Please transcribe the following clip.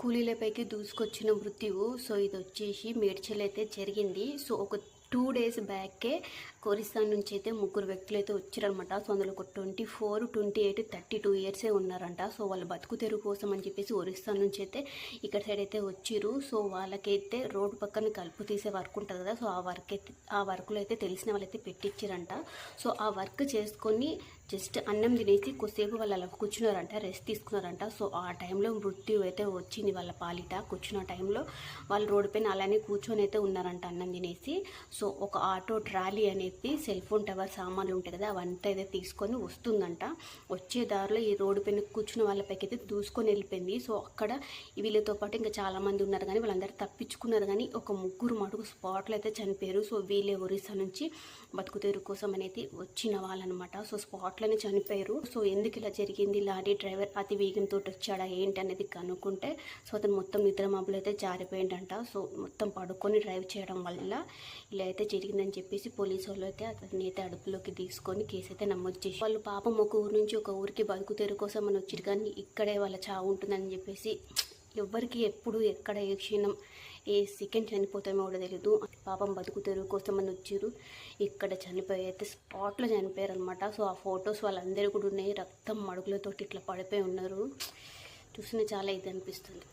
కూలీలపైకి దూసుకొచ్చిన మృత్యువు. సో ఇది వచ్చేసి మేడ్చల్ అయితే జరిగింది. సో ఒక టూ డేస్ బ్యాకే కొరిస్తాన్ నుంచి అయితే ముగ్గురు వ్యక్తులు అయితే వచ్చారనమాట సో అందులో ఒక twenty four twenty eight thirty two ఇయర్సే ఉన్నారంట. సో వాళ్ళు బతుకు తెరుగు కోసం అని చెప్పేసి ఒరిస్సాన్ నుంచి అయితే ఇక్కడ సైడ్ అయితే వచ్చిర్రు. సో వాళ్ళకైతే రోడ్డు పక్కన కలుపు తీసే వర్క్ ఉంటుంది కదా. సో ఆ వర్క్ అయితే ఆ వర్క్లో అయితే తెలిసిన వాళ్ళైతే పెట్టించారంట సో ఆ వర్క్ చేసుకొని జస్ట్ అన్నం తినేసి కొద్దిసేపు వాళ్ళు అలా కూర్చున్నారంట రెస్ట్ తీసుకున్నారంట. సో ఆ టైంలో మృత్యు అయితే వచ్చింది వాళ్ళ పాలిట. కూర్చున్న టైంలో వాళ్ళు రోడ్డు పైన అలానే కూర్చొని అయితే ఉన్నారంట అన్నం తినేసి. సో ఒక ఆటో ట్రాలీ అనేది సెల్ ఫోన్ టవర్ సామాన్లు ఉంటాయి కదా అవంతా అయితే తీసుకొని వస్తుందంట. వచ్చే దారిలో ఈ రోడ్డు పైన కూర్చున్న వాళ్ళపైకి అయితే దూసుకొని వెళ్ళిపోయింది. సో అక్కడ వీళ్ళతో పాటు ఇంకా చాలామంది ఉన్నారు కానీ వాళ్ళందరూ తప్పించుకున్నారు కానీ ఒక ముగ్గురు మటుకు స్పాట్లో అయితే చనిపోయారు. సో వీళ్ళే ఒరిస్సా నుంచి బతుకుతేరు కోసం అనేది వచ్చిన వాళ్ళనమాట. సో స్పాట్లోనే చనిపోయారు. సో ఎందుకు ఇలా జరిగింది? లారీ డ్రైవర్ అతి వేగంతో వచ్చాడా? ఏంటి అనేది కనుక్కుంటే సో అతను మొత్తం నిద్ర మబ్బులు అయితే జారిపోయిందంట. సో మొత్తం పడుకొని డ్రైవ్ చేయడం వల్ల ఇలా అయితే జరిగిందని చెప్పేసి పోలీసు వాళ్ళు అయితే అతన్ని అయితే అడుపులోకి తీసుకొని కేసు అయితే నమోదు చేసి వాళ్ళు పాపం ఒక ఊరు నుంచి ఒక ఊరికి బతుకుతేరు కోసం అని వచ్చారు కానీ ఇక్కడే వాళ్ళ చావు ఉంటుందని చెప్పేసి ఎవ్వరికి ఎప్పుడు ఎక్కడ ఏ క్షీణం ఏ సెకండ్ చనిపోతామో కూడా తెలియదు పాపం బతుకు తెరువు కోసం అని వచ్చారు ఇక్కడ చనిపోయి అయితే స్పాట్లో చనిపోయారు అనమాట సో ఆ ఫొటోస్ వాళ్ళందరూ కూడా ఉన్నాయి. రక్తం మడుగులతోటి ఇట్లా పడిపోయి ఉన్నారు. చూసిన చాలా ఇది అనిపిస్తుంది.